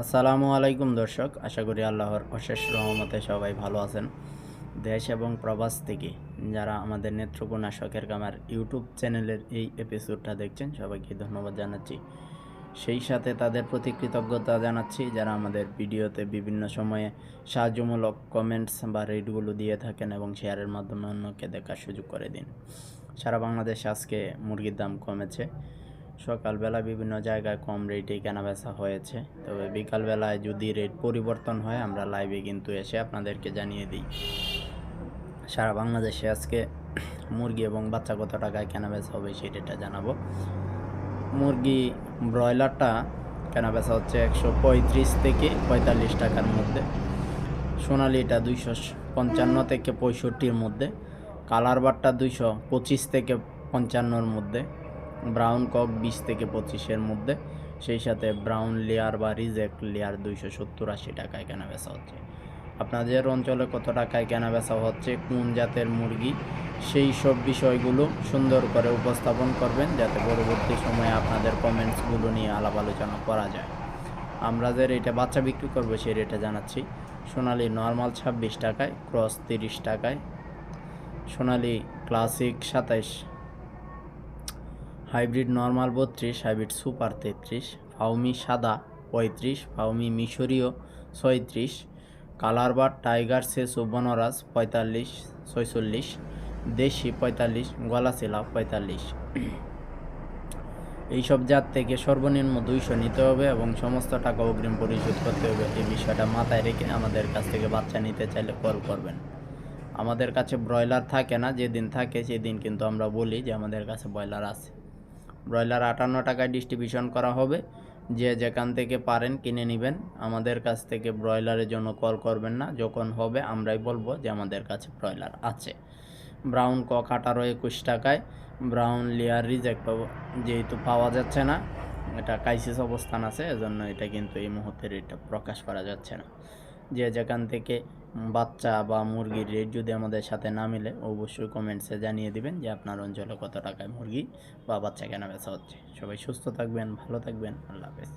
আসসালামু আলাইকুম দর্শক, আশা করি আল্লাহর অশেষ রহমতে সবাই ভালো আছেন। দেশ এবং প্রবাস থেকে যারা আমাদের নেত্রকোনা শখের কামার ইউটিউব চ্যানেলের এই এপিসোডটা দেখছেন, সবাইকে ধন্যবাদ জানাচ্ছি। সেই সাথে তাদের প্রতি কৃতজ্ঞতা জানাচ্ছি যারা আমাদের ভিডিওতে বিভিন্ন সময়ে সাহায্যমূলক কমেন্টস বা রেটগুলো দিয়ে থাকেন এবং শেয়ারের মাধ্যমে অন্যকে দেখার সুযোগ করে দিন। সারা বাংলাদেশ আজকে মুরগির দাম কমেছে। সকালবেলা বিভিন্ন জায়গায় কম রেটে কেনাবেচা হয়েছে। তবে বিকালবেলায় যদি রেট পরিবর্তন হয়, আমরা লাইভে কিন্তু এসে আপনাদেরকে জানিয়ে দিই। সারা বাংলাদেশে আজকে মুরগি এবং বাচ্চা কত টাকায় কেনাবেচা হবে সেটা জানাব। মুরগি ব্রয়লারটা কেনাবেচা হচ্ছে একশো পঁয়ত্রিশ থেকে পঁয়তাল্লিশ টাকার মধ্যে। সোনালিটা দুইশো পঞ্চান্ন থেকে পঁয়ষট্টির মধ্যে। কালার বারটা দুইশো পঁচিশ থেকে পঞ্চান্নর মধ্যে। ব্রাউন কক বিশ থেকে পঁচিশের মধ্যে। সেই সাথে ব্রাউন লেয়ার বা রিজেক্ট লেয়ার দুইশো সত্তর আশি টাকায় কেনা বেচা হচ্ছে। আপনাদের অঞ্চলে কত টাকায় কেনা বেচা হচ্ছে, কোন জাতের মুরগি, সেই সব বিষয়গুলো সুন্দর করে উপস্থাপন করবেন যাতে পরবর্তী সময়ে আপনাদের কমেন্টসগুলো নিয়ে আলাপ আলোচনা করা যায়। আমরা যে রেটে বাচ্চা বিক্রি করব, সেই রেটে জানাচ্ছি, সোনালি নর্মাল ছাব্বিশ টাকায় ক্রস তিরিশ টাকায়, সোনালি ক্লাসিক সাতাইশ হাইব্রিড নর্মাল বত্রিশ, হাইব্রিড সুপার তেত্রিশ ফাউমি সাদা পঁয়ত্রিশ ফাউমি মিশরীয় ছয়ত্রিশ কালারবার টাইগার সেসু বনরাজ পঁয়তাল্লিশ, ছয়চল্লিশ, দেশি পঁয়তাল্লিশ গলাচিলা পঁয়তাল্লিশ। এইসব জাত থেকে সর্বনিম্ন দুইশো নিতে হবে এবং সমস্ত টাকা অগ্রিম পরিশোধ করতে হবে। এই বিষয়টা মাথায় রেখে আমাদের কাছ থেকে বাচ্চা নিতে চাইলে কল করবেন। আমাদের কাছে ব্রয়লার থাকে না, যেদিন থাকে সেদিন কিন্তু আমরা বলি যে আমাদের কাছে ব্রয়লার আছে। ব্রয়লার আটান্ন টাকায় ডিস্ট্রিবিউশন করা হবে। যে যেখান থেকে পারেন কিনে নেবেন। আমাদের কাছ থেকে ব্রয়লারের জন্য কল করবেন না। যখন হবে আমরাই বলব যে আমাদের কাছে ব্রয়লার আছে। ব্রাউন কক আঠারো একুশ টাকায়। ব্রাউন লেয়ার রিজেক্ট যেহেতু পাওয়া যাচ্ছে না, এটা ক্রাইসিস অবস্থান আছে, এজন্য এটা কিন্তু এই মুহূর্তে এটা প্রকাশ করা যাচ্ছে না। যে যেখান থেকে বাচ্চা বা মুরগির রেট যদি আমাদের সাথে না মিলে, অবশ্যই কমেন্টসে জানিয়ে দিবেন যে আপনার অঞ্চলে কত টাকায় মুরগি বা বাচ্চা কেনা বেচা হচ্ছে। সবাই সুস্থ থাকবেন, ভালো থাকবেন, আল্লাহ হাফেজ।